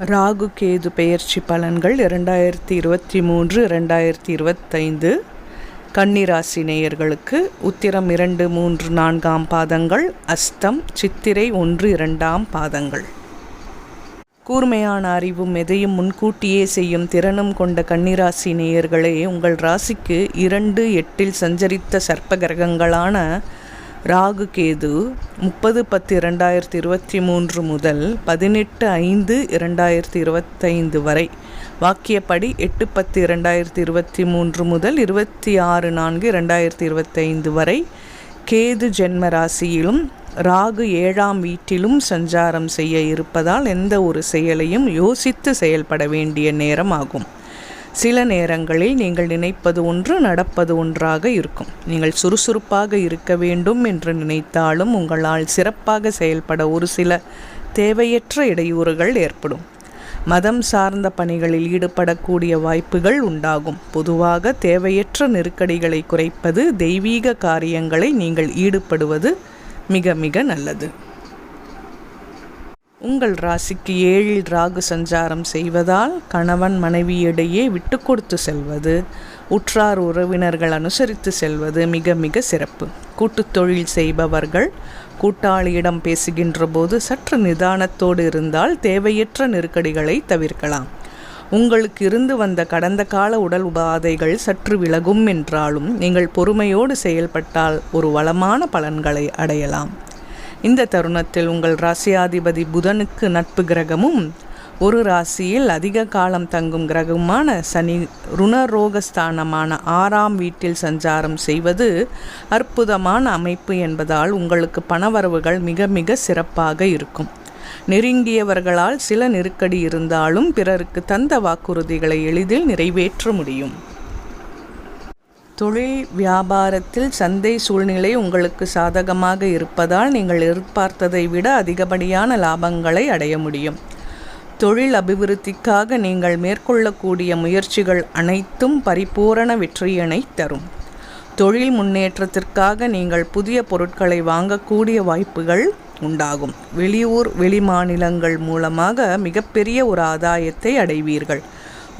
ராகு கேது பெயர்ச்சி பலன்கள் இரண்டாயிரத்தி இருபத்தி மூன்று இரண்டாயிரத்தி இருபத்தைந்து. கன்னிராசி நேயர்களுக்கு உத்திரம் இரண்டு மூன்று நான்காம் பாதங்கள் அஸ்தம் சித்திரை ஒன்று இரண்டாம் பாதங்கள். கூர்மையான அறிவும் எதையும் முன்கூட்டியே செய்யும் திறனும் கொண்ட கன்னிராசி நேயர்களே உங்கள் ராசிக்கு இரண்டு எட்டில் சஞ்சரித்த சர்ப்ப கிரகங்களான ராகு கேது முப்பது பத்து இரண்டாயிரத்தி இருபத்தி மூன்று முதல் பதினெட்டு ஐந்து இரண்டாயிரத்தி இருபத்தைந்து வரை. வாக்கியப்படி எட்டு பத்து இரண்டாயிரத்தி இருபத்தி மூன்று முதல் இருபத்தி ஆறு நான்கு இரண்டாயிரத்தி இருபத்தைந்து வரை கேது ஜென்ம ராசியிலும் ராகு ஏழாம் வீட்டிலும் சஞ்சாரம் செய்ய இருப்பதால் எந்த ஒரு செயலையும் யோசித்து செயல்பட வேண்டிய நேரம் ஆகும் சில நேரங்களில் நீங்கள் நினைப்பது ஒன்று நடப்பது ஒன்றாக இருக்கும். நீங்கள் சுறுசுறுப்பாக இருக்க வேண்டும் என்று நினைத்தாலும் உங்களால் சிறப்பாக செயல்பட ஒரு சில தேவையற்ற இடையூறுகள் ஏற்படும். மதம் சார்ந்த பணிகளில் ஈடுபடக்கூடிய வாய்ப்புகள் உண்டாகும். பொதுவாக தேவையற்ற நெருக்கடிகளை குறைப்பது தெய்வீக காரியங்களை நீங்கள் ஈடுபடுவது மிக மிக நல்லது. உங்கள் ராசிக்கு ஏழில் ராகு சஞ்சாரம் செய்வதால் கணவன் மனைவியிடையே விட்டு கொடுத்து செல்வது உற்றார் உறவினர்கள் அனுசரித்து செல்வது மிக மிக சிறப்பு. கூட்டுத் தொழில் செய்பவர்கள் கூட்டாளியிடம் பேசுகின்ற போது சற்று நிதானத்தோடு இருந்தால் தேவையற்ற நெருக்கடிகளை தவிர்க்கலாம். உங்களுக்கு இருந்து வந்த கடந்த கால உடல் உபாதைகள் சற்று விலகும் என்றாலும் நீங்கள் பொறுமையோடு செயல்பட்டால் ஒரு வளமான பலன்களை அடையலாம். இந்த தருணத்தில் உங்கள் ராசியாதிபதி புதனுக்கு நட்பு கிரகமும் ஒரு ராசியில் அதிக காலம் தங்கும் கிரகமான சனி ருணரோகஸ்தானமான ஆறாம் வீட்டில் சஞ்சாரம் செய்வது அற்புதமான அமைப்பு என்பதால் உங்களுக்கு பணவரவுகள் மிக மிக சிறப்பாக இருக்கும். நெருங்கியவர்களால் சில நெருக்கடி இருந்தாலும் பிறருக்கு தந்த வாக்குறுதிகளை எளிதில் நிறைவேற்ற முடியும். தொழில் வியாபாரத்தில் சந்தை சூழ்நிலை உங்களுக்கு சாதகமாக இருப்பதால் நீங்கள் எதிர்பார்த்ததை விட அதிகப்படியான லாபங்களை அடைய முடியும். தொழில் அபிவிருத்திக்காக நீங்கள் மேற்கொள்ளக்கூடிய முயற்சிகள் அனைத்தும் பரிபூரண வெற்றியினை தரும். தொழில் முன்னேற்றத்திற்காக நீங்கள் புதிய பொருட்களை வாங்கக்கூடிய வாய்ப்புகள் உண்டாகும். வெளியூர் வெளிமாநிலங்கள் மூலமாக மிகப்பெரிய ஒரு ஆதாயத்தை அடைவீர்கள்.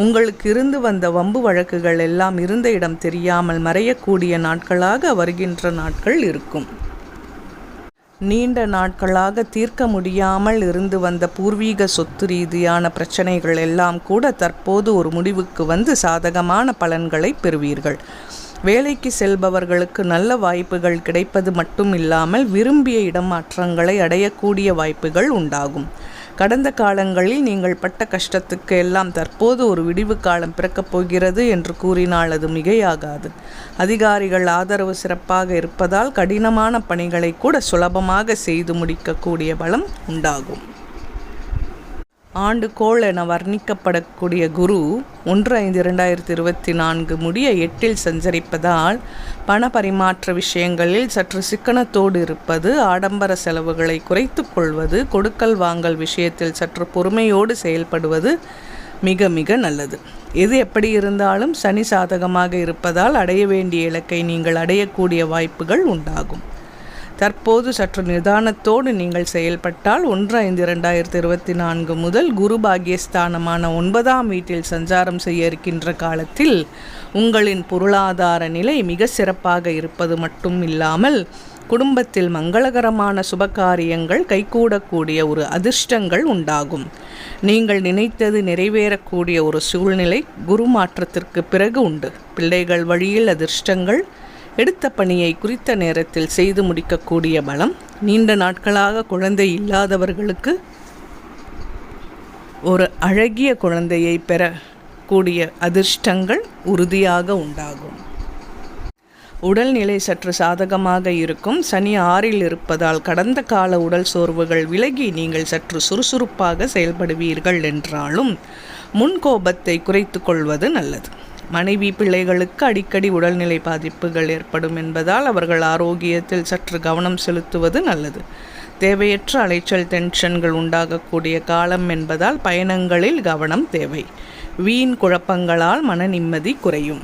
உங்களுக்கு இருந்து வந்த வம்பு வழக்குகள் எல்லாம் இருந்த இடம் தெரியாமல் மறையக்கூடிய நாட்களாக வருகின்ற நாட்கள் இருக்கும். நீண்ட நாட்களாக தீர்க்க முடியாமல் இருந்து வந்த பூர்வீக சொத்து ரீதியான பிரச்சனைகள் எல்லாம் கூட தற்போது ஒரு முடிவுக்கு வந்து சாதகமான பலன்களை பெறுவீர்கள். வேலைக்கு செல்பவர்களுக்கு நல்ல வாய்ப்புகள் கிடைப்பது மட்டும் இல்லாமல் விரும்பிய இடமாற்றங்களை அடையக்கூடிய வாய்ப்புகள் உண்டாகும். கடந்த காலங்களில் நீங்கள் பட்ட கஷ்டத்துக்கு எல்லாம் தற்போது ஒரு விடிவு காலம் பிறக்கப் போகிறது என்று கூறினால் அது மிகையாகாது. அதிகாரிகள் ஆதரவு சிறப்பாக இருப்பதால் கடினமான பணிகளை கூட சுலபமாக செய்து முடிக்கக்கூடிய பலம் உண்டாகும். ஆண்டுகோள் என வர்ணிக்கப்படக்கூடிய குரு ஒன்று ஐந்து இரண்டாயிரத்தி இருபத்தி நான்கு முடிய எட்டில் சஞ்சரிப்பதால் பண பரிமாற்ற விஷயங்களில் சற்று சிக்கனத்தோடு இருப்பது ஆடம்பர செலவுகளை குறைத்து கொள்வது கொடுக்கல் வாங்கல் விஷயத்தில் சற்று பொறுமையோடு செயல்படுவது மிக மிக நல்லது. எது எப்படி இருந்தாலும் சனி சாதகமாக இருப்பதால் அடைய வேண்டிய இலக்கை நீங்கள் அடையக்கூடிய வாய்ப்புகள் உண்டாகும். தற்போது சற்று நிதானத்தோடு நீங்கள் செயல்பட்டால் ஒன்று ஐந்து இரண்டாயிரத்தி இருபத்தி நான்கு முதல் குரு பாகியஸ்தானமான ஒன்பதாம் வீட்டில் சஞ்சாரம் செய்ய இருக்கின்ற காலத்தில் உங்களின் பொருளாதார நிலை மிக சிறப்பாக இருப்பது மட்டும் இல்லாமல் குடும்பத்தில் மங்களகரமான சுபகாரியங்கள் கைகூடக்கூடிய ஒரு அதிர்ஷ்டங்கள் உண்டாகும். நீங்கள் நினைத்தது நிறைவேறக்கூடிய ஒரு சூழ்நிலை குரு மாற்றத்திற்கு பிறகு உண்டு. பிள்ளைகள் வழியில் அதிர்ஷ்டங்கள் எடுத்த பணியை குறித்த நேரத்தில் செய்து முடிக்கக்கூடிய பலம் நீண்ட நாட்களாக குழந்தை இல்லாதவர்களுக்கு ஒரு அழகிய குழந்தையை பெறக்கூடிய அதிர்ஷ்டங்கள் உறுதியாக உண்டாகும். உடல்நிலை சற்று சாதகமாக இருக்கும். சனி ஆறில் இருப்பதால் கடந்த கால உடல் சோர்வுகள் விலகி நீங்கள் சற்று சுறுசுறுப்பாக செயல்படுவீர்கள் என்றாலும் முன்கோபத்தை குறைத்து கொள்வது நல்லது. மனைவி பிள்ளைகளுக்கு அடிக்கடி உடல்நிலை பாதிப்புகள் ஏற்படும் என்பதால் அவர்கள் ஆரோக்கியத்தில் சற்று கவனம் செலுத்துவது நல்லது. தேவையற்ற அலைச்சல் டென்ஷன்கள் உண்டாகக்கூடிய காலம் என்பதால் பயணங்களில் கவனம் தேவை. வீண் குழப்பங்களால் மன நிம்மதி குறையும்.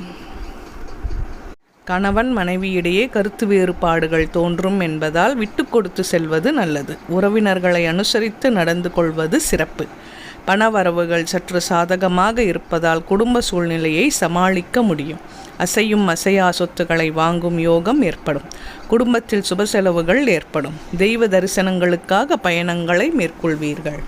கணவன் மனைவியிடையே கருத்து வேறுபாடுகள் தோன்றும் என்பதால் விட்டு கொடுத்து செல்வது நல்லது. உறவினர்களை அனுசரித்து நடந்து கொள்வது சிறப்பு. பணவரவுகள் சற்று சாதகமாக இருப்பதால் குடும்ப சூழ்நிலையை சமாளிக்க முடியும். அசையும் அசையா சொத்துக்களை வாங்கும் யோகம் ஏற்படும். குடும்பத்தில் சுப செலவுகள் ஏற்படும். தெய்வ தரிசனங்களுக்காக பயணங்களை மேற்கொள்வீர்கள்.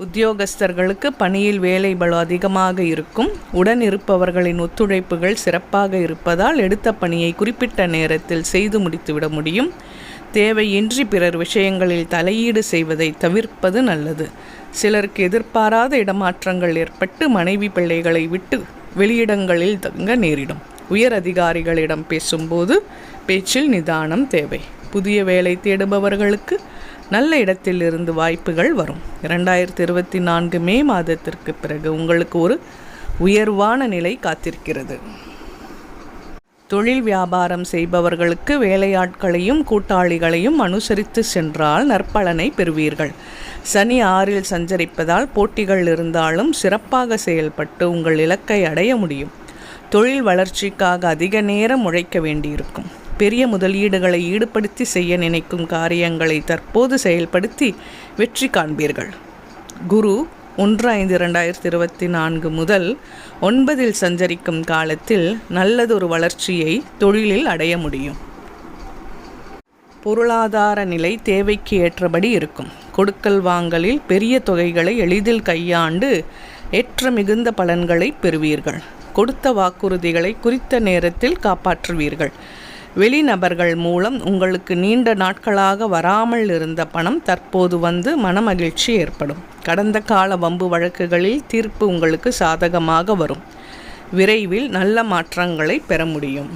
உத்தியோகஸ்தர்களுக்கு பணியில் வேலை பலம் அதிகமாக இருக்கும். உடன் இருப்பவர்களின் ஒத்துழைப்புகள் சிறப்பாக இருப்பதால் எடுத்த பணியை குறிப்பிட்ட நேரத்தில் செய்து முடித்துவிட முடியும். தேவையின்றி பிறர் விஷயங்களில் தலையீடு செய்வதை தவிர்ப்பது நல்லது. சிலருக்கு எதிர்பாராத இடமாற்றங்கள் ஏற்பட்டு மனைவி பிள்ளைகளை விட்டு வெளியிடங்களில் தங்க நேரிடும். உயர் அதிகாரிகளிடம் பேசும்போது பேச்சில் நிதானம் தேவை. புதிய வேலை தேடுபவர்களுக்கு நல்ல இடத்தில் இருந்து வாய்ப்புகள் வரும். இரண்டாயிரத்தி இருபத்தி நான்கு மே மாதத்திற்கு பிறகு உங்களுக்கு ஒரு உயர்வான நிலை காத்திருக்கிறது. தொழில் வியாபாரம் செய்பவர்களுக்கு வேலையாட்களையும் கூட்டாளிகளையும் அனுசரித்து சென்றால் நற்பலனை பெறுவீர்கள். சனி ஆறில் சஞ்சரிப்பதால் போட்டிகள் இருந்தாலும் சிறப்பாக செயல்பட்டு உங்கள் இலக்கை அடைய முடியும். தொழில் வளர்ச்சிக்காக அதிக நேரம் உழைக்க வேண்டியிருக்கும். பெரிய முதலீடுகளை ஈடுபடுத்தி செய்ய நினைக்கும் காரியங்களை தற்போது செயல்படுத்தி வெற்றி காண்பீர்கள். குரு ஒன்று ஐந்து ரெண்டாயிரத்தி இருபத்தி நான்கு முதல் ஒன்பதில் சஞ்சரிக்கும் காலத்தில் நல்லதொரு வளர்ச்சியை தொழிலில் அடைய முடியும். பொருளாதார நிலை தேவைக்கு ஏற்றபடி இருக்கும். கொடுக்கல் வாங்கலில் பெரிய தொகைகளை எளிதில் கையாண்டு ஏற்ற மிகுந்த பலன்களை பெறுவீர்கள். கொடுத்த வாக்குறுதிகளை குறித்த நேரத்தில் காப்பாற்றுவீர்கள். வெளிநபர்கள் மூலம் உங்களுக்கு நீண்ட நாட்களாக வராமல் இருந்த பணம் தற்போது வந்து மனமகிழ்ச்சி ஏற்படும். கடந்த கால வம்பு வழக்குகளில் தீர்ப்பு உங்களுக்கு சாதகமாக வரும். விரைவில் நல்ல மாற்றங்களை பெற முடியும்.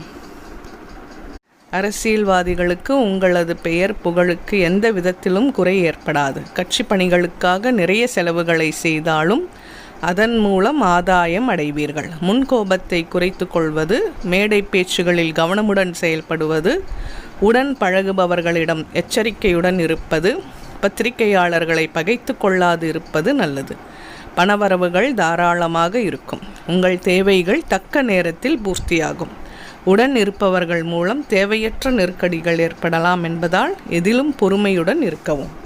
அரசியல்வாதிகளுக்கு உங்களது பெயர் புகழுக்கு எந்த விதத்திலும் குறை ஏற்படாது. கட்சி பணிகளுக்காக நிறைய செலவுகளை செய்தாலும் அதன் மூலம் ஆதாயம் அடைவீர்கள். முன்கோபத்தை குறைத்து கொள்வது மேடை பேச்சுகளில் கவனமுடன் செயல்படுவது உடன் பழகுபவர்களிடம் எச்சரிக்கையுடன் இருப்பது பத்திரிகையாளர்களை பகைத்து கொள்ளாது இருப்பது நல்லது. பணவரவுகள் தாராளமாக இருக்கும். உங்கள் தேவைகள் தக்க நேரத்தில் பூர்த்தியாகும். உடன் இருப்பவர்கள் மூலம் தேவையற்ற நெருக்கடிகள் ஏற்படலாம் என்பதால் எதிலும் பொறுமையுடன் இருக்கவும்.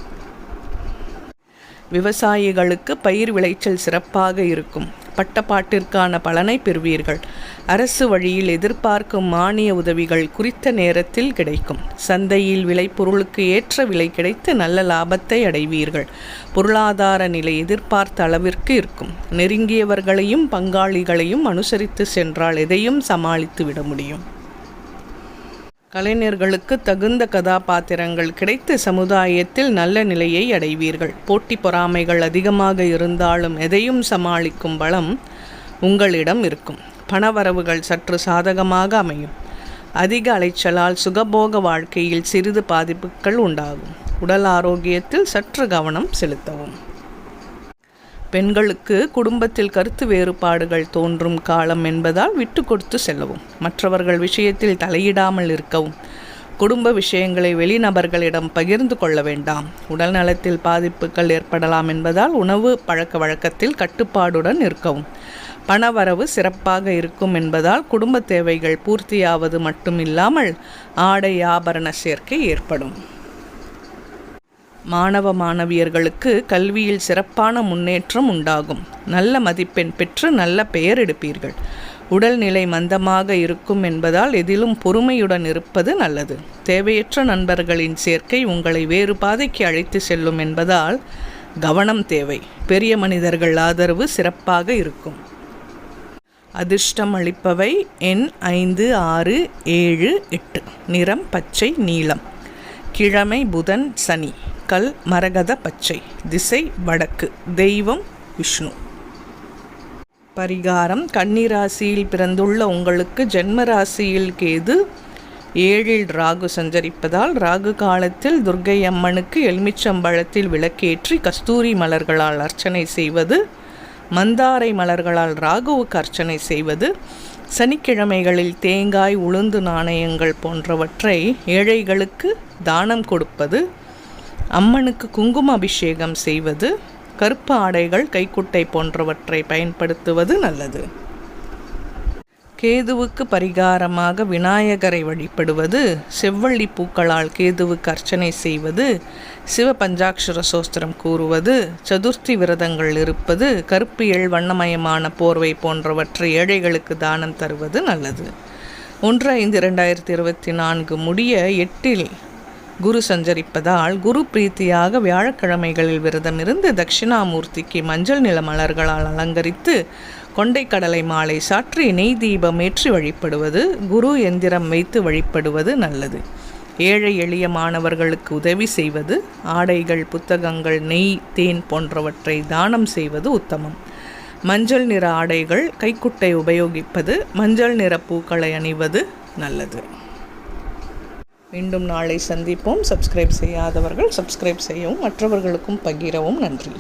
விவசாயிகளுக்கு பயிர் விளைச்சல் சிறப்பாக இருக்கும். பட்டப்பாட்டிற்கான பலனை பெறுவீர்கள். அரசு வழியில் எதிர்பார்க்கும் மானிய உதவிகள் குறித்த நேரத்தில் கிடைக்கும். சந்தையில் விளைபொருளுக்கு ஏற்ற விலை கிடைத்து நல்ல லாபத்தை அடைவீர்கள். பொருளாதார நிலை எதிர்பார்த்த அளவிற்கு இருக்கும். நெருங்கியவர்களையும் பங்காளிகளையும் அனுசரித்து சென்றால் எதையும் சமாளித்து விட முடியும். கலைஞர்களுக்கு தகுந்த கதாபாத்திரங்கள் கிடைத்து சமுதாயத்தில் நல்ல நிலையை அடைவீர்கள். போட்டி பொறாமைகள் அதிகமாக இருந்தாலும் எதையும் சமாளிக்கும் பலம் உங்களிடம் இருக்கும். பணவரவுகள் சற்று சாதகமாக அமையும். அதிக அலைச்சலால் சுகபோக வாழ்க்கையில் சிறிது பாதிப்புகள் உண்டாகும். உடல் ஆரோக்கியத்தில் சற்று கவனம் செலுத்தவும். பெண்களுக்கு குடும்பத்தில் கருத்து வேறுபாடுகள் தோன்றும் காலம் என்பதால் விட்டு கொடுத்து செல்லவும். மற்றவர்கள் விஷயத்தில் தலையிடாமல் இருக்கவும். குடும்ப விஷயங்களை வெளிநபர்களிடம் பகிர்ந்து கொள்ள வேண்டாம். உடல் நலத்தில் பாதிப்புகள் ஏற்படலாம் என்பதால் உணவு பழக்க வழக்கத்தில் கட்டுப்பாடுடன் இருக்கவும். பணவரவு சிறப்பாக இருக்கும் என்பதால் குடும்ப தேவைகள் பூர்த்தியாவது மட்டுமில்லாமல் ஆடை ஆபரண சேர்க்கை ஏற்படும். மாணவ மாணவியர்களுக்கு கல்வியில் சிறப்பான முன்னேற்றம் உண்டாகும். நல்ல மதிப்பெண் பெற்று நல்ல பெயர் எடுப்பீர்கள். உடல்நிலை மந்தமாக இருக்கும் என்பதால் எதிலும் பொறுமையுடன் இருப்பது நல்லது. தேவையற்ற நண்பர்களின் சேர்க்கை உங்களை வேறு பாதைக்கு அழைத்து செல்லும் என்பதால் கவனம் தேவை. பெரிய மனிதர்கள் ஆதரவு சிறப்பாக இருக்கும். அதிர்ஷ்டம் அளிப்பவை எண் ஐந்து ஆறு ஏழு எட்டு. நிறம் பச்சை நீலம். கிழமை புதன் சனி. கல் மரகத பச்சை. திசை வடக்கு. தெய்வம் விஷ்ணு. பரிகாரம். கன்னிராசியில் பிறந்துள்ள உங்களுக்கு ஜென்ம ராசியில் கேது ஏழில் ராகு சஞ்சரிப்பதால் ராகு காலத்தில் துர்கை அம்மனுக்கு எலுமிச்சம்பழத்தில் விளக்கேற்றி கஸ்தூரி மலர்களால் அர்ச்சனை செய்வது மந்தாரை மலர்களால் ராகுவுக்கு அர்ச்சனை செய்வது சனிக்கிழமைகளில் தேங்காய் உளுந்து நாணயங்கள் போன்றவற்றை ஏழைகளுக்கு தானம் கொடுப்பது அம்மனுக்கு குங்கும அபிஷேகம் செய்வது கருப்பு ஆடைகள் கைக்குட்டை போன்றவற்றை பயன்படுத்துவது நல்லது. கேதுவுக்கு பரிகாரமாக விநாயகரை வழிபடுவது செவ்வள்ளி பூக்களால் கேதுவுக்கு அர்ச்சனை செய்வது சிவ பஞ்சாட்சர சோஸ்திரம் கூறுவது சதுர்த்தி விரதங்கள் இருப்பது கருப்பு எள் வண்ணமயமான போர்வை போன்றவற்றை ஏழைகளுக்கு தானம் தருவது நல்லது. ஒன்று ஐந்து இரண்டாயிரத்தி இருபத்தி நான்கு முடிய எட்டில் குரு சஞ்சரிப்பதால் குரு பிரீத்தியாக வியாழக்கிழமைகளில் விரதமிருந்து தட்சிணாமூர்த்திக்கு மஞ்சள் நில மலர்களால் அலங்கரித்து கொண்டைக்கடலை மாலை சாற்றி நெய் தீபம் ஏற்றி வழிபடுவது குரு எந்திரம் வைத்து வழிபடுவது நல்லது. ஏழை எளிய மாணவர்களுக்கு உதவி செய்வது ஆடைகள் புத்தகங்கள் நெய் தேன் போன்றவற்றை தானம் செய்வது உத்தமம். மஞ்சள் நிற ஆடைகள் கைக்குட்டை உபயோகிப்பது மஞ்சள் நிற பூக்களை அணிவது நல்லது. மீண்டும் நாளை சந்திப்போம். சப்ஸ்கிரைப் செய்யாதவர்கள் சப்ஸ்கிரைப் செய்யவும் மற்றவர்களுக்கும் பகிரவும் நன்றி.